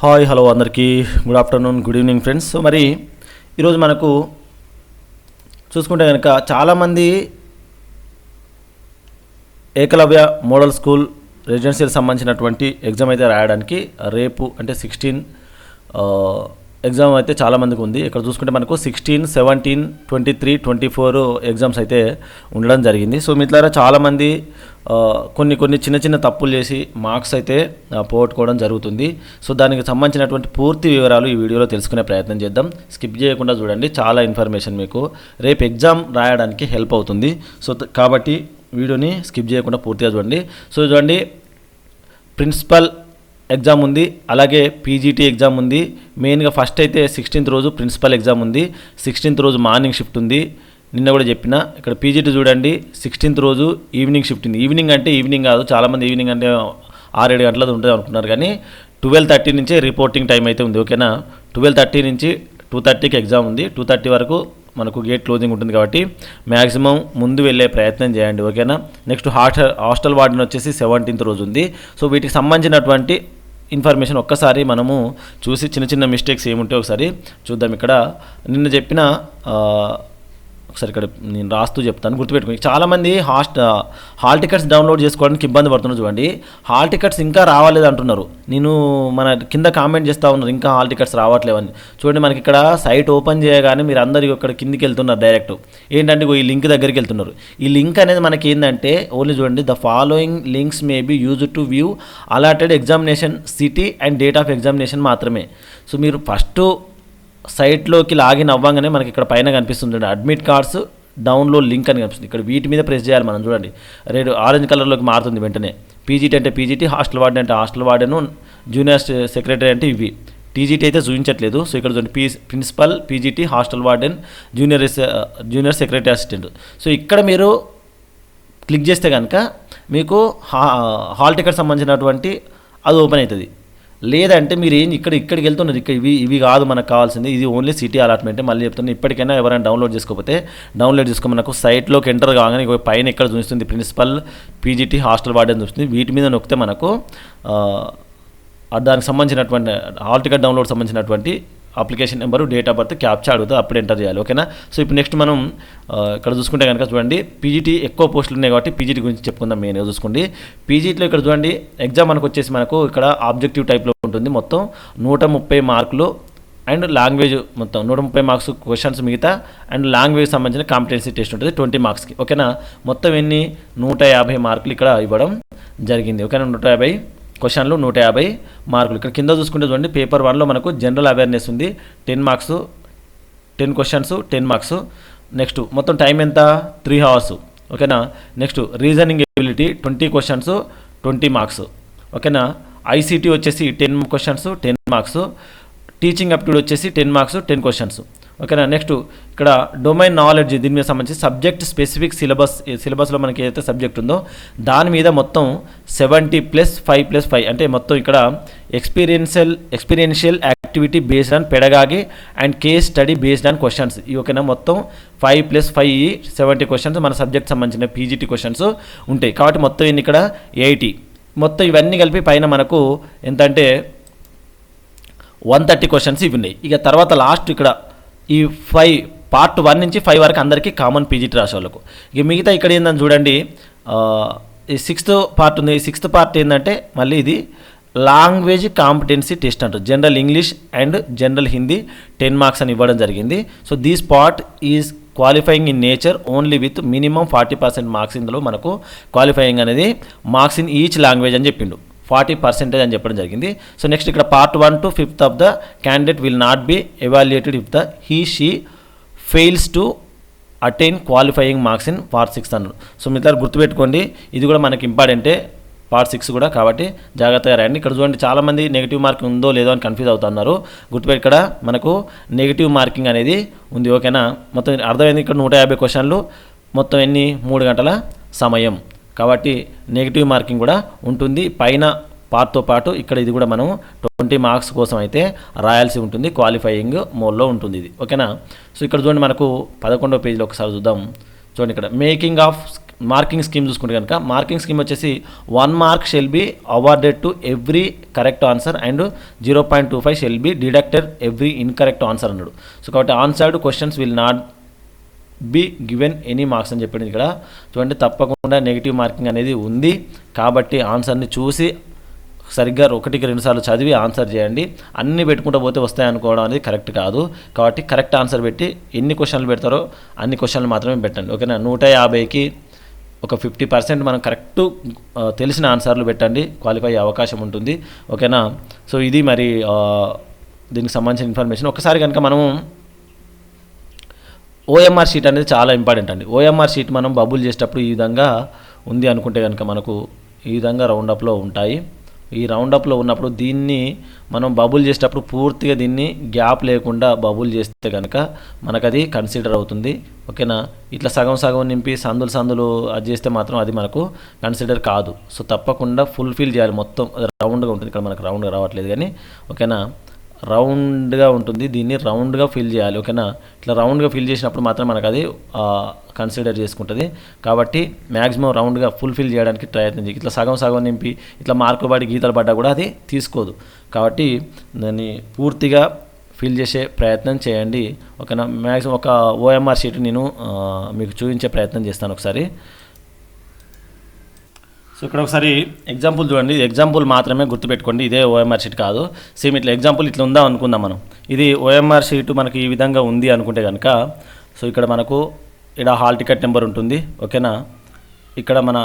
Hi hello అందరికీ. Good afternoon good evening friends. So మరి ఈరోజు మనకు చూసుకుంటే కనుక చాలామంది ఏకలవ్య మోడల్ స్కూల్ రెసిడెన్షియల్ సంబంధించినటువంటి ఎగ్జామ్ అయితే రాయడానికి రేపు అంటే సిక్స్టీన్ ఎగ్జామ్ అయితే చాలామందికి ఉంది. ఇక్కడ చూసుకుంటే మనకు sixteen seventeen twenty three twenty four exams అయితే ఉండడం జరిగింది. సో మిత్రులారా చాలామంది కొన్ని కొన్ని చిన్న చిన్న తప్పులు చేసి మార్క్స్ అయితే పోగొట్టుకోవడం జరుగుతుంది. సో దానికి సంబంధించినటువంటి పూర్తి వివరాలు ఈ వీడియోలో తెలుసుకునే ప్రయత్నం చేద్దాం. స్కిప్ చేయకుండా చూడండి. చాలా ఇన్ఫర్మేషన్ మీకు. రేపు ఎగ్జామ్ రాయడానికి హెల్ప్ అవుతుంది. సో కాబట్టి వీడియోని స్కిప్ చేయకుండా పూర్తిగా చూడండి. సో చూడండి. ప్రిన్సిపల్ ఎగ్జామ్ ఉంది అలాగే పీజీటీ ఎగ్జామ్ ఉంది. మెయిన్గా ఫస్ట్ అయితే సిక్స్టీన్త్ రోజు ప్రిన్సిపల్ ఎగ్జామ్ ఉంది. సిక్స్టీన్త్ రోజు మార్నింగ్ షిఫ్ట్ ఉంది. నిన్న కూడా చెప్పిన ఇక్కడ పీజీటీ చూడండి సిక్స్టీన్త్ రోజు ఈవినింగ్ షిఫ్ట్ ఉంది. ఈవినింగ్ అంటే ఈవినింగ్ కాదు చాలామంది ఈవినింగ్ అంటే ఆరేడు గంటలది ఉంటుంది అనుకున్నారు కానీ ట్వెల్వ్ థర్టీ నుంచే రిపోర్టింగ్ టైం అయితే ఉంది ఓకేనా? ట్వెల్వ్ థర్టీ నుంచి టూ థర్టీకి ఎగ్జామ్ ఉంది. టూ థర్టీ వరకు మనకు గేట్ క్లోజింగ్ ఉంటుంది కాబట్టి మ్యాక్సిమం ముందు వెళ్ళే ప్రయత్నం చేయండి ఓకేనా? నెక్స్ట్ హాస్టల్ హాస్టల్ వార్డెన్ వచ్చేసి సెవెంటీన్త్ రోజు ఉంది. సో వీటికి సంబంధించినటువంటి ఇన్ఫర్మేషన్ ఒక్కసారి మనము చూసి చిన్న చిన్న మిస్టేక్స్ ఏముంటే ఒకసారి చూద్దాం. ఇక్కడ నిన్న చెప్పిన ఒకసారి ఇక్కడ నేను రాస్తూ చెప్తాను గుర్తుపెట్టుకుని చాలామంది హాస్ట్ హాల్ టికెట్స్ డౌన్లోడ్ చేసుకోవడానికి ఇబ్బంది పడుతున్నారు చూడండి. హాల్ టికెట్స్ ఇంకా రావాలేదు అంటున్నారు. నేను మన కింద కామెంట్ చేస్తూ ఉన్నారు ఇంకా హాల్ టికెట్స్ రావట్లేవని. చూడండి మనకి ఇక్కడ సైట్ ఓపెన్ చేయగానే మీరు అందరు ఇక్కడ కిందికి వెళ్తున్నారు డైరెక్ట్. ఏంటంటే ఈ లింక్ దగ్గరికి వెళ్తున్నారు. ఈ లింక్ అనేది మనకి ఏంటంటే ఓన్లీ చూడండి the following links may be use to view allotted examination city and date of examination మాత్రమే. సో మీరు ఫస్ట్ సైట్లోకి లాగిన్ అవ్వగానే మనకి ఇక్కడ పైన కనిపిస్తుంది. అడ్మిట్ కార్డ్స్ డౌన్లోడ్ లింక్ అని కనిపిస్తుంది. ఇక్కడ వీటి మీద ప్రెస్ చేయాలి మనం చూడండి. రెడ్ ఆరెంజ్ కలర్లోకి మారుతుంది వెంటనే. పీజీటీ అంటే పీజీటీ హాస్టల్ వార్డెన్ అంటే హాస్టల్ వార్డెను జూనియర్ సెక్రటరీ అంటే ఇవి. టీజీటీ అయితే చూపించట్లేదు. సో ఇక్కడ చూడండి P principal PGT hostel warden junior junior secretary assistant. So ఇక్కడ మీరు క్లిక్ చేస్తే కనుక మీకు హా హాల్ టికెట్ సంబంధించినటువంటి అది ఓపెన్ అవుతుంది. లేదంటే మీరు ఏం ఇక్కడ ఇక్కడికి వెళ్తున్నారు ఇక్కడ ఇవి ఇవి కాదు మనకు కావాల్సింది ఇది ఓన్లీ సిటీ అలాట్మెంట్ మళ్ళీ చెప్తున్నా ఇప్పటికైనా ఎవరైనా డౌన్లోడ్ చేసుకోకపోతే డౌన్లోడ్ చేసుకో మనకు సైట్లోకి ఎంటర్ కాగానే పైన ఇక్కడ చూపిస్తుంది ప్రిన్సిపల్ పీజీటీ హాస్టల్ వార్డెన్ చూస్తుంది వీటి మీద నొక్కితే మనకు దానికి సంబంధించినటువంటి హాల్ టికెట్ డౌన్లోడ్ సంబంధించినటువంటి application number date of birth captcha అడుగుతుంది అప్పుడు ఎంటర్ చేయాలి. ఓకేనా? సో ఇప్పుడు నెక్స్ట్ మనం ఇక్కడ చూసుకుంటే కనుక చూడండి పీజీటీ ఎక్కువ పోస్టులు ఉన్నాయి కాబట్టి పీజీటీ గురించి చెప్పుకుందాం మెయిన్గా చూసుకోండి. పీజీటీలో ఇక్కడ చూడండి ఎగ్జామ్ మనకు వచ్చేసి మనకు ఇక్కడ ఆబ్జెక్టివ్ టైప్లో ఉంటుంది. మొత్తం నూట ముప్పై మార్కులు అండ్ లాంగ్వేజ్ మొత్తం నూట ముప్పై మార్క్స్ క్వశ్చన్స్ మిగతా అండ్ లాంగ్వేజ్ సంబంధించిన కాంపిటెన్సీ టెస్ట్ ఉంటుంది ట్వంటీ మార్క్స్కి. ఓకేనా? మొత్తం ఎన్ని? నూట యాభై మార్కులు ఇక్కడ ఇవ్వడం జరిగింది. ఓకేనా? నూట యాభై క్వశ్చన్లు నూట యాభై మార్కులు. ఇక్కడ కింద చూసుకుంటే చూడండి పేపర్ వన్లో మనకు జనరల్ అవేర్నెస్ ఉంది. Ten marks ten questions ten marks. Next మొత్తం టైం ఎంత? Three hours. ఓకేనా? Next reasoning ability twenty questions twenty marks. ఓకేనా? ఐసీటీ వచ్చేసి ten questions ten marks. Teaching aptitude వచ్చేసి టెన్ మార్క్స్ టెన్ క్వశ్చన్స్. ఓకేనా? నెక్స్ట్ ఇక్కడ domain knowledge దీని మీద సంబంధించి సబ్జెక్ట్ స్పెసిఫిక్ సిలబస్ సిలబస్లో మనకి ఏదైతే సబ్జెక్ట్ ఉందో దాని మీద మొత్తం seventy plus five plus five అంటే మొత్తం ఇక్కడ experiential experiential activity based on pedagogy and case study based on questions. ఈ ఓకేనా? మొత్తం five plus five seventy questions మన సబ్జెక్ట్ సంబంధించిన పీజీటీ క్వశ్చన్స్ ఉంటాయి. కాబట్టి మొత్తం ఇన్ని ఇక్కడ ఎయిటీ. మొత్తం ఇవన్నీ కలిపి పైన మనకు ఎంతంటే వన్ థర్టీ క్వశ్చన్స్ ఇవి ఉన్నాయి. ఇక తర్వాత లాస్ట్ ఇక్కడ ఈ ఫైవ్ పార్ట్ వన్ నుంచి ఫైవ్ వరకు అందరికీ కామన్ పీజీటీ రాసే వాళ్ళకు ఇక మిగతా ఇక్కడ ఏందని చూడండి ఈ సిక్స్త్ పార్ట్ ఉంది. ఈ సిక్స్త్ పార్ట్ ఏంటంటే మళ్ళీ ఇది లాంగ్వేజ్ కాంపిటెన్సీ టెస్ట్ అంటారు. General English and general Hindi ten marks అని ఇవ్వడం జరిగింది. So these part is qualifying in nature only with minimum forty percent marks ఇందులో మనకు క్వాలిఫైయింగ్ అనేది మార్క్స్ ఇన్ ఈచ్ లాంగ్వేజ్ అని చెప్పిండు. ఫార్టీ పర్సెంటేజ్ అని చెప్పడం జరిగింది. సో నెక్స్ట్ ఇక్కడ part one to fifth of the candidate will not be evaluated if the he she fails to attain qualifying marks in part six అన్నారు so మిగతా గుర్తుపెట్టుకోండి. ఇది కూడా మనకి ఇంపార్టెంటే పార్ట్ సిక్స్ కూడా కాబట్టి జాగ్రత్తగా రాయండి ఇక్కడ చూడండి చాలామంది నెగిటివ్ మార్కింగ్ ఉందో లేదో అని కన్ఫ్యూజ్ అవుతున్నారు. గుర్తుపెట్టి ఇక్కడ మనకు నెగిటివ్ మార్కింగ్ అనేది ఉంది ఓకేనా? మొత్తం అర్థమైంది ఇక్కడ నూట యాభై క్వశ్చన్లు. మొత్తం ఎన్ని? మూడు గంటల సమయం. కాబట్టి నెగిటివ్ మార్కింగ్ కూడా ఉంటుంది. పైన పార్ట్తో పాటు ఇక్కడ ఇది కూడా మనం ట్వంటీ మార్క్స్ కోసం అయితే రాయాల్సి ఉంటుంది. క్వాలిఫైయింగ్ మోడ్లో ఉంటుంది ఇది. ఓకేనా? సో ఇక్కడ చూడండి మనకు పదకొండో పేజీలో ఒకసారి చూద్దాం. చూడండి ఇక్కడ. మేకింగ్ ఆఫ్ మార్కింగ్ స్కీమ్ చూసుకుంటే కనుక మార్కింగ్ స్కీమ్ వచ్చేసి one mark shall be awarded to every correct answer and zero point two five shall be deducted every incorrect answer అన్నాడు. సో కాబట్టి answered questions will not be given any marks అని చెప్పింది ఇక్కడ. చూడండి తప్పకుండా negative marking అనేది ఉంది. కాబట్టి ఆన్సర్ని చూసి సరిగ్గా ఒకటికి రెండుసార్లు చదివి ఆన్సర్ చేయండి. అన్ని పెట్టుకుంటూ పోతే వస్తాయి అనుకోవడం అనేది కరెక్ట్ కాదు. కాబట్టి కరెక్ట్ ఆన్సర్ పెట్టి ఎన్ని క్వశ్చన్లు పెడతారో అన్ని క్వశ్చన్లు మాత్రమే పెట్టండి. ఓకేనా? నూట యాభైకి ఒక ఫిఫ్టీ పర్సెంట్ మనం కరెక్ట్ తెలిసిన ఆన్సర్లు పెట్టండి. క్వాలిఫై అయ్యే అవకాశం ఉంటుంది. ఓకేనా? సో ఇది మరి దీనికి సంబంధించిన ఇన్ఫర్మేషన్ ఒకసారి కనుక మనము ఓఎంఆర్ షీట్ అనేది చాలా ఇంపార్టెంట్ అండి. ఓఎంఆర్ షీట్ మనం బబుల్ చేసేటప్పుడు ఈ విధంగా ఉంది అనుకుంటే కనుక మనకు ఈ విధంగా రౌండప్లో ఉంటాయి. ఈ రౌండప్లో ఉన్నప్పుడు దీన్ని మనం బబుల్ చేసేటప్పుడు పూర్తిగా దీన్ని గ్యాప్ లేకుండా బబుల్ చేస్తే కనుక మనకు అది కన్సిడర్ అవుతుంది. ఓకేనా? ఇట్లా సగం సగం నింపి సందులు సందులు అది చేస్తే మాత్రం అది మనకు కన్సిడర్ కాదు. సో తప్పకుండా ఫుల్ఫిల్ చేయాలి. మొత్తం రౌండ్గా ఉంటుంది. ఇక్కడ మనకు రౌండ్గా రావట్లేదు కానీ. ఓకేనా? రౌండ్గా ఉంటుంది. దీన్ని రౌండ్గా ఫిల్ చేయాలి. ఓకేనా? ఇట్లా రౌండ్గా ఫిల్ చేసినప్పుడు మాత్రం మనకు అది కన్సిడర్ చేసుకుంటుంది. కాబట్టి మ్యాక్సిమం రౌండ్గా ఫుల్ఫిల్ చేయడానికి ప్రయత్నం చేయి. ఇట్లా సగం సగం నింపి ఇట్లా మార్కులు పడి గీతలు పడ్డా కూడా అది తీసుకోదు. కాబట్టి దాన్ని పూర్తిగా ఫిల్ చేసే ప్రయత్నం చేయండి. ఓకేనా? మ్యాక్సిమం ఒక ఓఎంఆర్ షీట్ నేను మీకు చూపించే ప్రయత్నం చేస్తాను ఒకసారి. సో ఇక్కడ ఒకసారి ఎగ్జాంపుల్ చూడండి. ఎగ్జాంపుల్ మాత్రమే గుర్తుపెట్టుకోండి. ఇదే ఓఎంఆర్ షీట్ కాదు. సేమ్ ఇట్లా ఎగ్జాంపుల్ ఇట్లా ఉందా అనుకుందాం మనం. ఇది ఓఎంఆర్ షీట్ మనకి ఈ విధంగా ఉంది అనుకుంటే కనుక సో ఇక్కడ మనకు ఇక్కడ హాల్ టికెట్ నెంబర్ ఉంటుంది. ఓకేనా? ఇక్కడ మన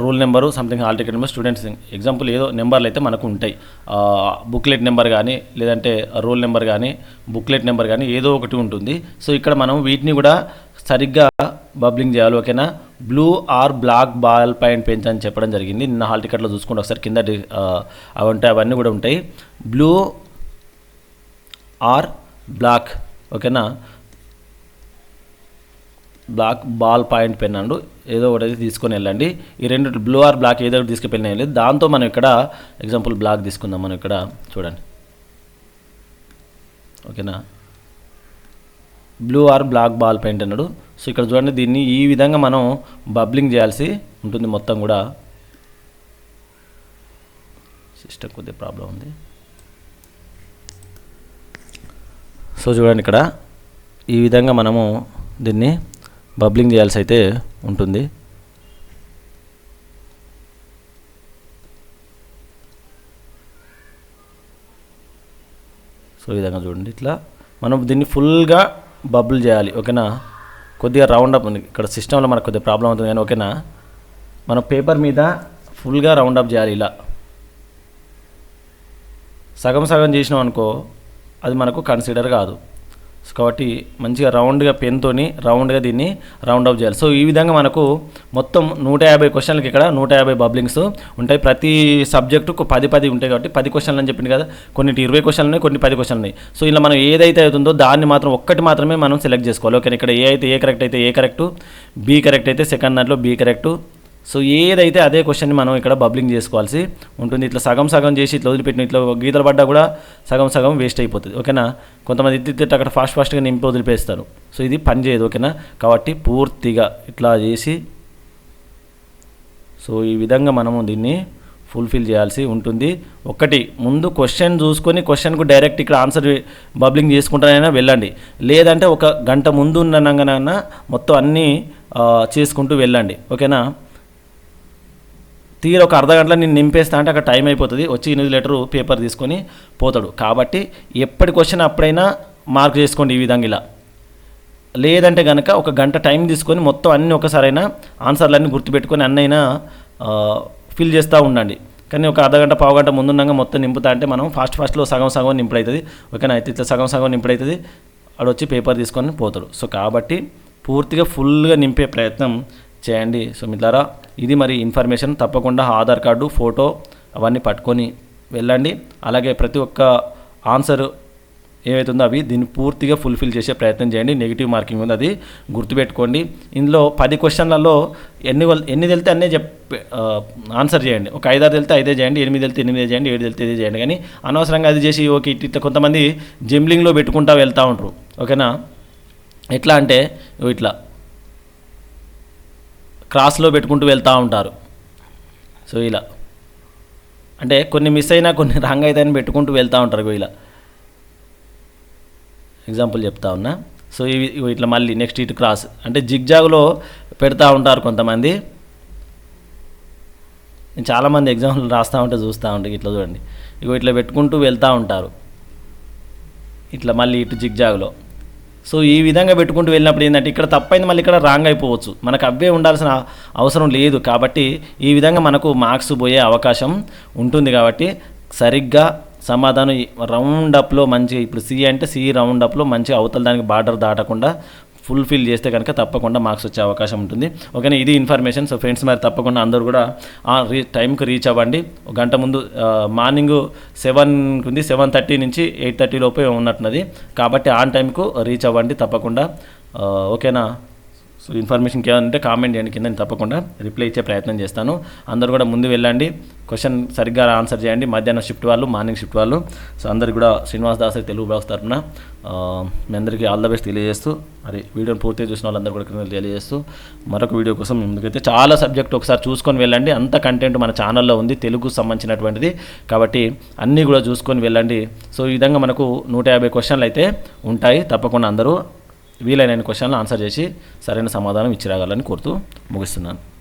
roll number something hall ticket number students example ఏదో నెంబర్లు అయితే మనకు ఉంటాయి. బుక్లెట్ నెంబర్ కానీ లేదంటే రూల్ నెంబర్ కానీ బుక్లెట్ నెంబర్ కానీ ఏదో ఒకటి ఉంటుంది. సో ఇక్కడ మనం వీటిని కూడా సరిగ్గా బబ్లింగ్ చేయాలి. ఓకేనా? Blue or black ball point pens అని చెప్పడం జరిగింది. నిన్న హాల్ టికెట్లో చూసుకుంటే ఒకసారి కింద అవి ఉంటాయి అవన్నీ కూడా ఉంటాయి. బ్లూ ఆర్ బ్లాక్ ఓకేనా? Black ball point pen and. ఏదో ఒకటి తీసుకొని వెళ్ళండి. ఈ రెండు బ్లూ ఆర్ బ్లాక్ ఏదో ఒకటి తీసుకుని వెళ్ళి దాంతో మనం ఇక్కడ ఎగ్జాంపుల్ బ్లాక్ తీసుకుందాం మనం ఇక్కడ. చూడండి. ఓకేనా? Blue or black ball point అన్నాడు. సో ఇక్కడ చూడండి దీన్ని ఈ విధంగా మనం బబ్లింగ్ చేయాల్సి ఉంటుంది మొత్తం కూడా. సిస్టమ్ కొద్దిగా ప్రాబ్లం ఉంది. సో చూడండి ఇక్కడ ఈ విధంగా మనము దీన్ని బబ్లింగ్ చేయాల్సి అయితే ఉంటుంది. సో ఈ విధంగా చూడండి ఇట్లా మనం దీన్ని ఫుల్గా బబుల్ చేయాలి ఓకేనా? కొద్దిగా రౌండ్ అప్ ఉంది. ఇక్కడ సిస్టంలో మనకు కొద్దిగా ప్రాబ్లం అవుతుంది. కానీ ఓకేనా? మనం పేపర్ మీద ఫుల్గా రౌండ్ అప్ చేయాలి ఇలా. సగం సగం చేసినాం అనుకో అది మనకు కన్సిడర్ కాదు. సో కాబట్టి మంచిగా రౌండ్గా పెన్తోని రౌండ్గా దీన్ని రౌండ్ అప్ చేయాలి. సో ఈ విధంగా మనకు మొత్తం నూట యాభై క్వశ్చన్లకి ఇక్కడ నూట యాభై బబ్లింగ్స్ ఉంటాయి. ప్రతి సబ్జెక్టుకు పది పది ఉంటాయి కాబట్టి పది క్వశ్చన్లు అని చెప్పింది కదా. కొన్ని ఇరవై క్వశ్చన్లు ఉన్నాయి కొన్ని పది క్వశ్చన్లు ఉన్నాయి. సో ఇలా మనం ఏదైతే అవుతుందో దాన్ని మాత్రం ఒక్కటి మాత్రమే మనం సెలెక్ట్ చేసుకోవాలి. ఓకే ఇక్కడ ఏ అయితే ఏ కరెక్ట్ అయితే ఏ కరెక్ట్ బీ కరెక్ట్ అయితే సెకండ్ దాంట్లో బీ కరెక్ట్ సో ఏదైతే అదే క్వశ్చన్ని మనం ఇక్కడ బబ్లింగ్ చేసుకోవాల్సి ఉంటుంది. ఇట్లా సగం సగం చేసి ఇట్లా వదిలిపెట్టిన ఇట్లా గీతలు పడ్డా కూడా సగం సగం వేస్ట్ అయిపోతుంది. ఓకేనా? కొంతమంది ఇత్తి అక్కడ ఫాస్ట్ ఫాస్ట్గా నింపి వదిలిపేస్తారు. సో ఇది పని చేయదు. ఓకేనా? కాబట్టి పూర్తిగా ఇట్లా చేసి సో ఈ విధంగా మనము దీన్ని ఫుల్ఫిల్ చేయాల్సి ఉంటుంది. ఒకటి ముందు క్వశ్చన్ చూసుకొని క్వశ్చన్కు డైరెక్ట్ ఇక్కడ ఆన్సర్ బబ్లింగ్ చేసుకుంటానైనా వెళ్ళండి. లేదంటే ఒక గంట ముందు ఉన్న మొత్తం అన్నీ చేసుకుంటూ వెళ్ళండి. ఓకేనా? తీర ఒక అర్ధ గంటలో నేను నింపేస్తా అంటే అక్కడ టైం అయిపోతుంది. వచ్చి ఎనిమిది లెటరు పేపర్ తీసుకొని పోతాడు. కాబట్టి ఎప్పటి క్వశ్చన్ అప్పుడైనా మార్క్ చేసుకోండి ఈ విధంగా ఇలా. లేదంటే కనుక ఒక గంట టైం తీసుకొని మొత్తం అన్ని ఒకసారైనా ఆన్సర్లన్నీ గుర్తుపెట్టుకొని అన్నైనా ఫిల్ చేస్తూ ఉండండి. కానీ ఒక అర్ధగంట పావుగంట పావు గంట ముందుండగా మొత్తం నింపుతా అంటే మనం ఫాస్ట్ ఫాస్ట్లో సగం సగం నింపుడవుతుంది ఓకేనా? అయితే ఇట్లా సగం సగం నింపుడవుతుంది ఆడ వచ్చి పేపర్ తీసుకొని పోతాడు. సో కాబట్టి పూర్తిగా ఫుల్గా నింపే ప్రయత్నం చేయండి. సో మిట్లారా ఇది మరి ఇన్ఫర్మేషన్. తప్పకుండా ఆధార్ కార్డు ఫోటో అవన్నీ పట్టుకొని వెళ్ళండి. అలాగే ప్రతి ఒక్క ఆన్సర్ ఏవైతుందో అవి దీన్ని పూర్తిగా ఫుల్ఫిల్ చేసే ప్రయత్నం చేయండి. నెగిటివ్ మార్కింగ్ ఉంది అది గుర్తుపెట్టుకోండి. ఇందులో పది క్వశ్చన్లలో ఎన్ని ఎన్ని తెలితే అన్నీ చెప్ ఆన్సర్ చేయండి. ఒక ఐదారు తెలితే ఐదే చేయండి ఎనిమిది వెళ్తే ఎనిమిది చేయండి ఏడు వెళ్తే ఇదే చేయండి. కానీ అనవసరంగా అది చేసి ఓకే ఇట్ ఇట్లా కొంతమంది జిమ్లింగ్లో పెట్టుకుంటా వెళ్తూ ఉంటారు ఓకేనా? ఎట్లా అంటే ఇట్లా క్రాస్లో పెట్టుకుంటూ వెళ్తూ ఉంటారు. సో ఇలా. అంటే కొన్ని మిస్ అయినా కొన్ని రాంగ్ అవుతాయని పెట్టుకుంటూ వెళ్తూ ఉంటారు ఇలా. ఎగ్జాంపుల్ చెప్తా ఉన్నా. సో ఇవి ఇట్లా మళ్ళీ నెక్స్ట్ ఇటు క్రాస్. అంటే జిగ్జాగ్లో పెడతా ఉంటారు కొంతమంది. నేను చాలామంది ఎగ్జాంపుల్ రాస్తూ ఉంటే చూస్తూ ఉంటాయి ఇట్లా చూడండి. ఇగో ఇట్లా పెట్టుకుంటూ వెళ్తూ ఉంటారు. ఇట్లా మళ్ళీ ఇటు జిగ్జాగ్లో. సో ఈ విధంగా పెట్టుకుంటూ వెళ్ళినప్పుడు ఏంటంటే ఇక్కడ తప్పైంది మళ్ళీ ఇక్కడ రాంగ్ అయిపోవచ్చు. మనకు అవే ఉండాల్సిన అవసరం లేదు. కాబట్టి ఈ విధంగా మనకు మార్క్స్ పోయే అవకాశం ఉంటుంది కాబట్టి సరిగ్గా సమాధానం రౌండ్ అప్లో మంచి ఇప్పుడు సి అంటే సి రౌండ్ అప్లో మంచిగా అవతల దానికి బార్డర్ దాటకుండా ఫుల్ఫిల్ చేస్తే కనుక తప్పకుండా మార్క్స్ వచ్చే అవకాశం ఉంటుంది. ఓకేనా ఇది ఇన్ఫర్మేషన్ సో ఫ్రెండ్స్ మరి తప్పకుండా అందరూ కూడా ఆ రీ టైంకి రీచ్ అవ్వండి. గంట ముందు మార్నింగ్ సెవెన్కి ఉంది సెవెన్ థర్టీ నుంచి ఎయిట్ థర్టీ లోపే ఉన్నట్టున్నది. కాబట్టి ఆన్ టైంకు రీచ్ అవ్వండి తప్పకుండా. ఓకేనా? సో ఇన్ఫర్మేషన్కి ఏమంటే కామెంట్ చేయండి కింద నేను తప్పకుండా రిప్లై ఇచ్చే ప్రయత్నం చేస్తాను. అందరూ కూడా ముందు వెళ్ళండి. క్వశ్చన్ సరిగ్గా ఆన్సర్ చేయండి. మధ్యాహ్నం షిఫ్ట్ వాళ్ళు మార్నింగ్ షిఫ్ట్ వాళ్ళు. సో అందరికి కూడా శ్రీనివాస్ దాస్ తెలుగు బ్లాగ్స్ తరఫున మీ అందరికీ ఆల్ ద బెస్ట్ తెలియజేస్తూ మరి వీడియోని పూర్తిగా చూసిన వాళ్ళందరూ కూడా క్రింద తెలియజేస్తూ మరొక వీడియో కోసం ముందుకైతే చాలా సబ్జెక్ట్ ఒకసారి చూసుకొని వెళ్ళండి. అంత కంటెంట్ మన ఛానల్లో ఉంది తెలుగు సంబంధించినటువంటిది. కాబట్టి అన్నీ కూడా చూసుకొని వెళ్ళండి. సో ఈ విధంగా మనకు నూట యాభై క్వశ్చన్లు అయితే ఉంటాయి. తప్పకుండా అందరూ వీలైన క్వశ్చన్లు ఆన్సర్ చేసి సరైన సమాధానం ఇచ్చిరాగాలని కోరుతూ ముగిస్తున్నాను.